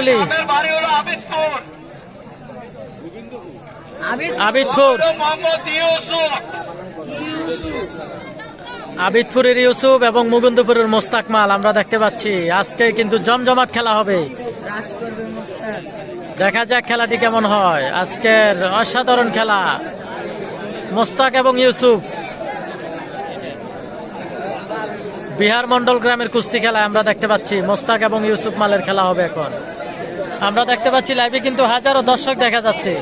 হলো আবিদপুর আবিদপুরের ইউসুফ। এবং মুকুন্দপুরের মোস্তাক মাল আমরা দেখতে পাচ্ছি। আজকে কিন্তু জমজমাট খেলা হবে। রাশ করবে মোস্তাক। দেখা যাক খেলাটি কেমন হয়। আজকের অসাধারণ খেলা। মোস্তাক এবং ইউসুফ। বিহার মন্ডল গ্রামের কুস্তি খেলা আমরা দেখতে পাচ্ছি। মোস্তাক এবং ইউসুফ মালের খেলা হবে এখন। আমরা দেখতে পাচ্ছি লাইভে কিন্তু হাজারো দর্শক দেখা যাচ্ছে।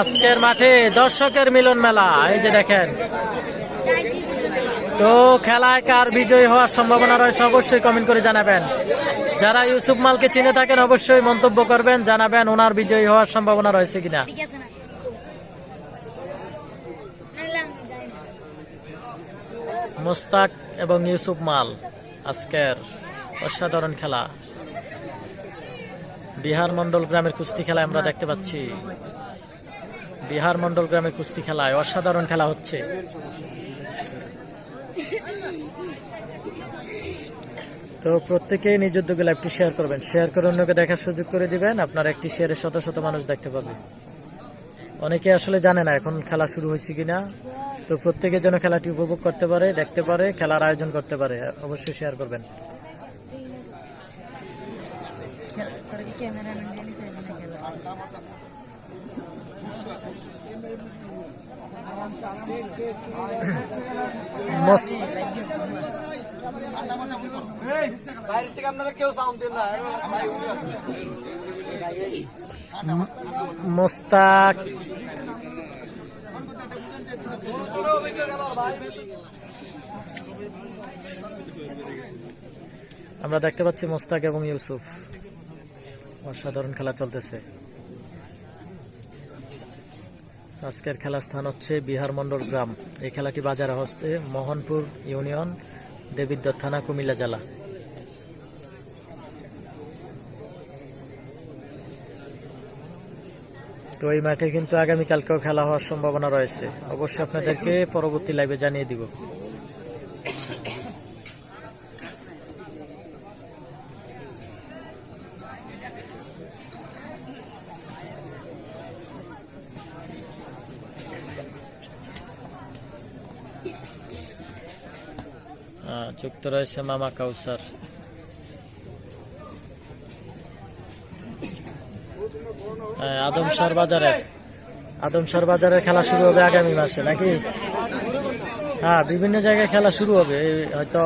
আজকের মাঠে দর্শকের মিলন মেলা, এই যে দেখেন। তো খেলায় কার বিজয়ী হওয়ার সম্ভাবনা রয়েছে অবশ্যই কমেন্ট করে জানাবেন। যারা ইউসুফ মালকে চিনে থাকেন, অবশ্যই মন্তব্য করবেন, জানাবেন ওনার বিজয়ী হওয়ার সম্ভাবনা রয়েছে কিনা। মোস্তাক এবং ইউসুফ মাল, আজকের অসাধারণ খেলা। বিহার মন্ডল গ্রামের কুস্তি খেলায় আমরা দেখতে পাচ্ছি। বিহার মন্ডল গ্রামের কুস্তি খেলায় অসাধারণ খেলা হচ্ছে। তো প্রত্যেকেই নিজ উদ্যোগে লাইভটি শেয়ার করবেন। শেয়ার করে অন্যকে দেখার সুযোগ করে দিবেন। আপনার একটি শেয়ারে শত শত মানুষ দেখতে পাবে। অনেকে আসলে জানে না এখন খেলা শুরু হয়েছে কিনা। তো প্রত্যেকে যেন খেলাটি উপভোগ করতে পারে, দেখতে পারে, খেলার আয়োজন করতে পারে, অবশ্যই শেয়ার করবেন তোর কি ক্যামেরা নিয়ে নিতে মস- বাইরে থেকে আপনারা কেউ সাউন্ড দেন না মোস্তাক আমরা দেখতে পাচ্ছি মোস্তাক এবং ইউসুফ। অসাধারণ খেলা চলতেছে। আজকের খেলার স্থান হচ্ছে বিহার মন্ডল গ্রাম। এই খেলাটি বাজারে হচ্ছে মোহনপুর ইউনিয়ন, দেবিদ্বার থানা, কুমিল্লা জেলা। তো এই মাঠে কিন্তু আগামীকালকেও খেলা হওয়ার সম্ভাবনা রয়েছে। অবশ্যই আপনাদেরকে পরবর্তী লাইভে জানিয়ে দিব। যুক্ত রয়েছে মামা কাউসার। হ্যাঁ, আদমসার বাজারে। আদমসার বাজারের খেলা শুরু হবে আগামী মাসে নাকি? হ্যাঁ বিভিন্ন জায়গায় খেলা শুরু হবে। হয়তো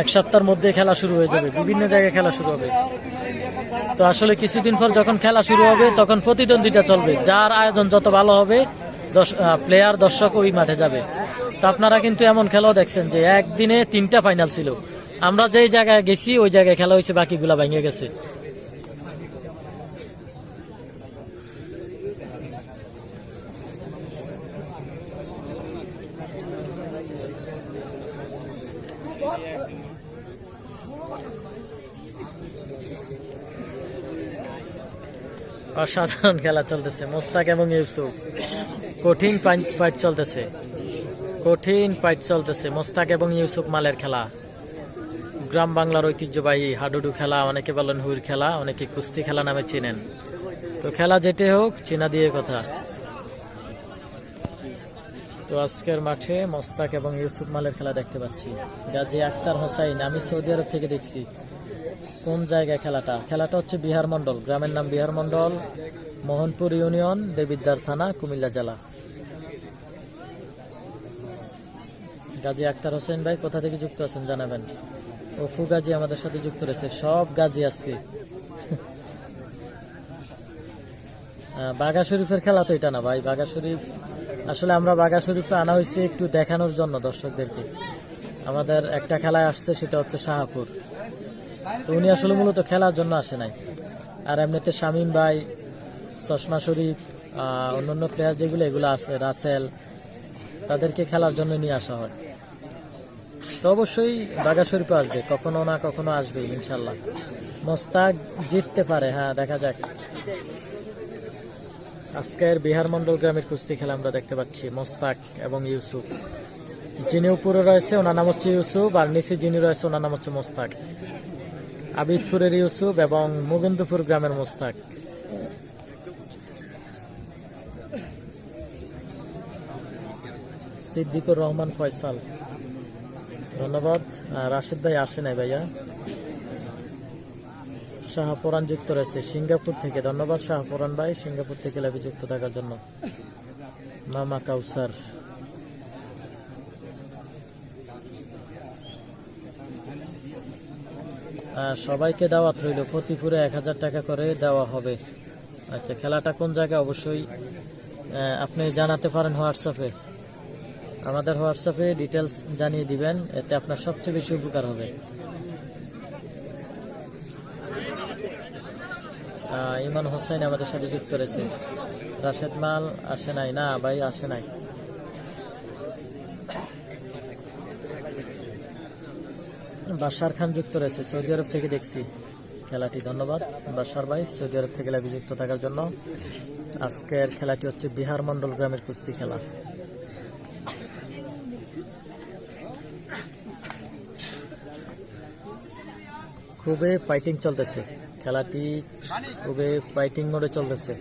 এক সপ্তাহের মধ্যে খেলা শুরু হয়ে যাবে। বিভিন্ন জায়গায় খেলা শুরু হবে। তো আসলে কিছুদিন পর যখন খেলা শুরু হবে তখন প্রতিদ্বন্দ্বিতা চলবে। যার আয়োজন যত ভালো হবে প্লেয়ার দর্শক ওই মাঠে যাবে। তো আপনারা কিন্তু এমন খেলাও দেখছেন যে একদিনে তিনটা ফাইনাল ছিল। আমরা যেই জায়গায় গেছি, ওই জায়গায় খেলা হয়েছে, বাকিগুলা ভেঙে গেছে। অসাধারণ খেলা চলতেছে। মোস্তাক এবং ইউসুফ। কঠিন ফাইট চলতেছে। কঠিন ফাইট চলতেছে। মোস্তাক এবং ইউসুফ মালের খেলা। গ্রাম বাংলার ঐতিহ্যবাহী হাডুডু খেলা, অনেকে বলেন হুইর খেলা, অনেকে কুস্তি খেলা নামে চিনেন। তো খেলা যেটে হোক, চীনা দিয়ে কথা। তো আজকের মাঠে মোস্তাক এবং ইউসুফ মালের খেলা দেখতে পাচ্ছি। গাজী আক্তার হোসাইন, আমি সৌদি আরব থেকে দেখছি। কোন জায়গায় খেলাটা? খেলাটা হচ্ছে বিহার মন্ডল গ্রামের নাম বিহার মন্ডল মোহনপুর ইউনিয়ন, দেবিদ্বার থানা, কুমিল্লা জেলা। গাজী আক্তার হোসেন ভাই কোথা থেকে যুক্ত আছেন জানাবেন। অফু গাজী আমাদের সাথে যুক্ত রয়েছে সব গাজী আজকে। বাঘা শরীফের খেলা তো এটা না ভাই বাঘা শরীফ আসলে আমরা বাঘা শরীফে আনা হয়েছে একটু দেখানোর জন্য দর্শকদেরকে। আমাদের একটা খেলায় আসছে সেটা হচ্ছে শাহাপুর। তো উনি আসলে মূলত খেলার জন্য আসে নাই। আর এমনিতে শামীম ভাই চশমা শরীফ আহ, অন্যান্য প্লেয়ার যেগুলো এগুলো আছে রাসেল তাদেরকে খেলার জন্য নিয়ে আসা হয়। তো অবশ্যই বাগা শরীফ আসবে, কখনো না কখনো আসবে ইনশাল্লাহ। মোস্তাক জিততে পারে হ্যাঁ দেখা যাক। আজকের বিহার মন্ডল গ্রামের কুস্তি খেলা আমরা দেখতে পাচ্ছি, মোস্তাক এবং ইউসুফ। যিনি উপরে রয়েছে, ওনার নাম হচ্ছে ইউসুফ, আর নিচে যিনি রয়েছে, ওনার নাম হচ্ছে মোস্তাক। আবিদপুরের ইউসুফ এবং মুগেন্দপুর গ্রামের মোস্তাক। সিদ্দিকুর রহমান ফয়সাল। ধন্যবাদ। রাশেদ ভাই আসে নাই ভাইয়া। শাহপুরান যুক্ত রয়েছে সিঙ্গাপুর থেকে। ধন্যবাদ শাহপুরান ভাই, সিঙ্গাপুর থেকে লাভে যুক্ত থাকার জন্য। মামা কাউসার। সবাইকে দাওয়াত রইল। প্রতিপুরে এক হাজার টাকা করে দেওয়া হবে। আচ্ছা খেলাটা কোন জায়গায়? অবশ্যই আপনি জানাতে পারেন হোয়াটসঅ্যাপে। আমাদের হোয়াটসঅ্যাপে ডিটেলস জানিয়ে দিবেন, এতে আপনার সবচেয়ে বেশি উপকার হবে। ইমান হোসেন আমাদের সাথে যুক্ত রয়েছে। রাশেদ মাল, আসে নাই? না, ভাই, আসে নাই। বাশার খান যুক্ত রয়েছে, সৌদি আরব থেকে দেখছি। খেলাটি ধন্যবাদ। বাশার ভাই, সৌদি আরব থেকে যুক্ত থাকার জন্য। আজকের খেলাটি হচ্ছে বিহার মন্ডল গ্রামের কুস্তি খেলা। খুবই ফাইটিং চলতেছে। খেলাটি খুবই ফাইটিং মোডে চলতেছে।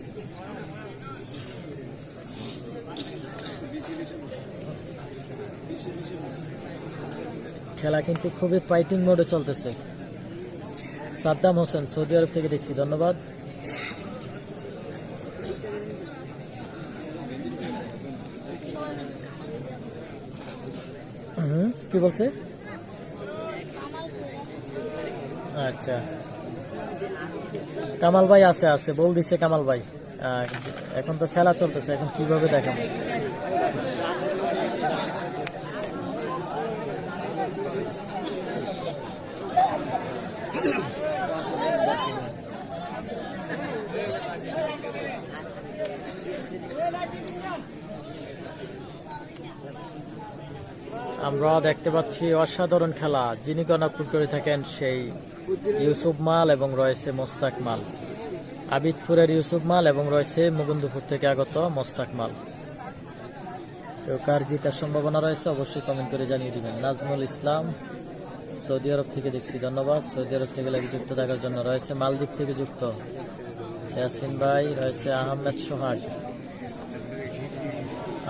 খেলা কিন্তু খুবই ফাইটিং মোডে চলতেছে। সাদ্দাম হোসেন সৌদি আরব থেকে দেখছি ধন্যবাদ। হুম, কি বলছে? আচ্ছা। কামাল ভাই আছে আছে। বল দিছে কামাল ভাই। এখন তো খেলা চলতেছে, এখন কীভাবে দেখাবো? আমরা দেখতে পাচ্ছি অসাধারণ খেলা। যিনি গণাপুর করে থাকেন, সেই ইউসুফ মাল এবং রয়েছে মোস্তাক মাল। আবিদপুরের ইউসুফ মাল এবং রয়েছে মুকুন্দপুর থেকে আগত মোস্তাক মাল। তো কার জিতার সম্ভাবনা রয়েছে অবশ্যই কমেন্ট করে জানিয়ে দিবেন। নাজমুল ইসলাম, সৌদি আরব থেকে দেখছি, ধন্যবাদ। সৌদি আরব থেকে লাগে যুক্ত থাকার জন্য রয়েছে মালদ্বীপ থেকে যুক্ত। ইয়াসিন ভাই, রয়েছে আহমেদ সোহাগ।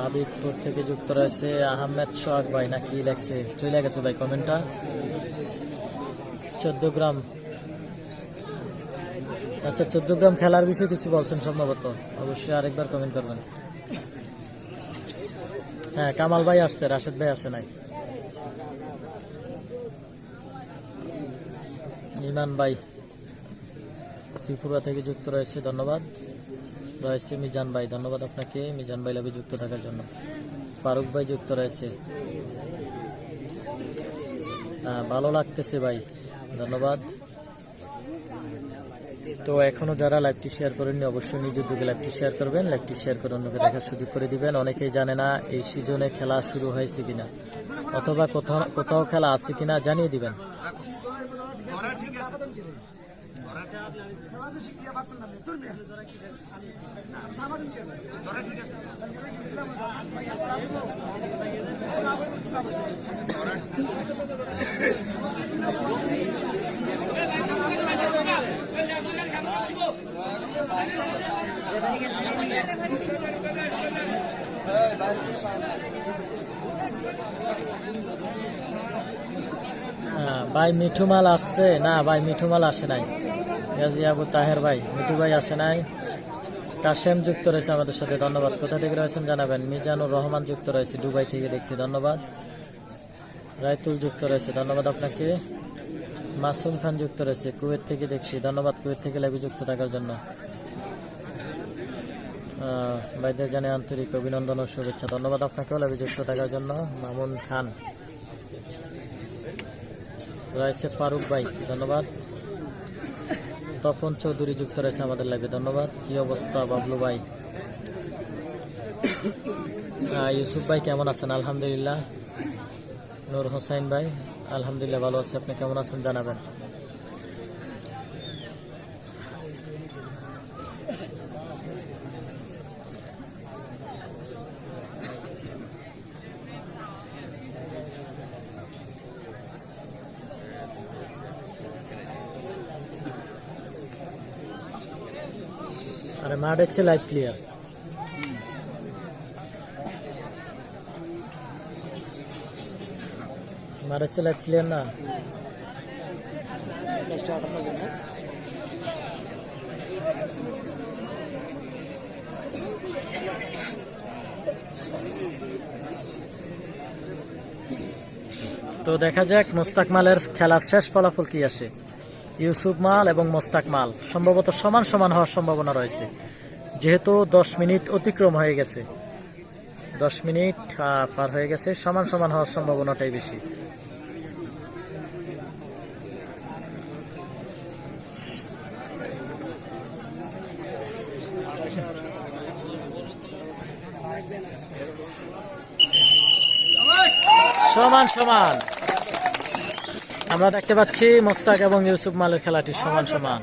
আবিদপুর থেকে যুক্ত রয়েছে আহমেদ সোহাগ ভাই। না কি লেখছে, চলে গেছে ভাই কমেন্টটা চোদ্দ গ্রাম। আচ্ছা চোদ্দ গ্রাম খেলার বিষয়ে কিছু বলছেন সম্ভবত। অবশ্যই আরেকবার কমেন্ট করবেন। হ্যাঁ কামাল ভাই আসছে, রাশেদ ভাই আসে নাই। ইমান ভাই, ত্রিপুরা থেকে যুক্ত রয়েছে, ধন্যবাদ। রয়েছে মিজান ভাই, ধন্যবাদ আপনাকে। মিজান ভাই লাভে যুক্ত থাকার জন্য। ফারুক ভাই যুক্ত রয়েছে। ভালো লাগতেছে ভাই। ধন্যবাদ। তো এখনও যারা লাইভটি শেয়ার করেননি, অবশ্যই নিজ উদ্যোগে লাইভটি শেয়ার করবেন। লাইভটি শেয়ার করে অন্যকে দেখার সুযোগ করে দিবেন। অনেকেই জানে না এই সিজনে খেলা শুরু হয়েছে কিনা, অথবা কোথাও কোথাও খেলা আছে কিনা জানিয়ে দিবেন। রেফারি কাছে নিয়ে হ্যাঁ, ভাই, মিঠু মাল আসছে। না, ভাই, মিঠু মাল আসে নাই। গাজী আবু তাহের ভাই, মিঠু ভাই আসে নাই। কাশেম যুক্ত রয়েছে আমাদের সাথে, ধন্যবাদ। কোথা থেকে রয়েছেন জানাবেন? মিজানুর রহমান যুক্ত রয়েছে, দুবাই থেকে দেখছি, ধন্যবাদ। রায়তুল যুক্ত রয়েছে, ধন্যবাদ আপনাকে। মাসুম খান যুক্ত রয়েছে, কুয়েত থেকে দেখছি, ধন্যবাদ। কুয়েত থেকে লাইভে যুক্ত থাকার জন্য। ভাইদের জানে আন্তরিক অভিনন্দন ও শুভেচ্ছা। ধন্যবাদ আপনাকেও লাইভে যুক্ত থাকার জন্য। মামুন খান। রয়েছে ফারুক ভাই, ধন্যবাদ। তপন চৌধুরী যুক্ত রয়েছে আমাদের লাইভে ধন্যবাদ। কি অবস্থা বাবলু ভাই? ইউসুফ ভাই কেমন আছেন? আলহামদুলিল্লাহ। নূর হোসাইন ভাই, আলহামদুলিল্লাহ ভালো আছে। আপনি কেমন আছেন জানাবেন? মাঠ হচ্ছে লাইভ ক্লিয়ার মাঠ হচ্ছে লাইভ না। তো দেখা যাক, মোস্তাক মালের খেলার শেষ ফলাফল কি আসে। ইউসুফ মাল এবং মোস্তাক মাল। সম্ভবত সমান সমান হওয়ার সম্ভাবনা রয়েছে। যেহেতু দশ মিনিট অতিক্রম হয়ে গেছে। দশ মিনিট পার হয়ে গেছে। সমান সমান হওয়ার সম্ভাবনাটাই বেশি। সমান সমান। আমরা দেখতে পাচ্ছি মোস্তাক এবং ইউসুফ মালের খেলাটি সমান সমান।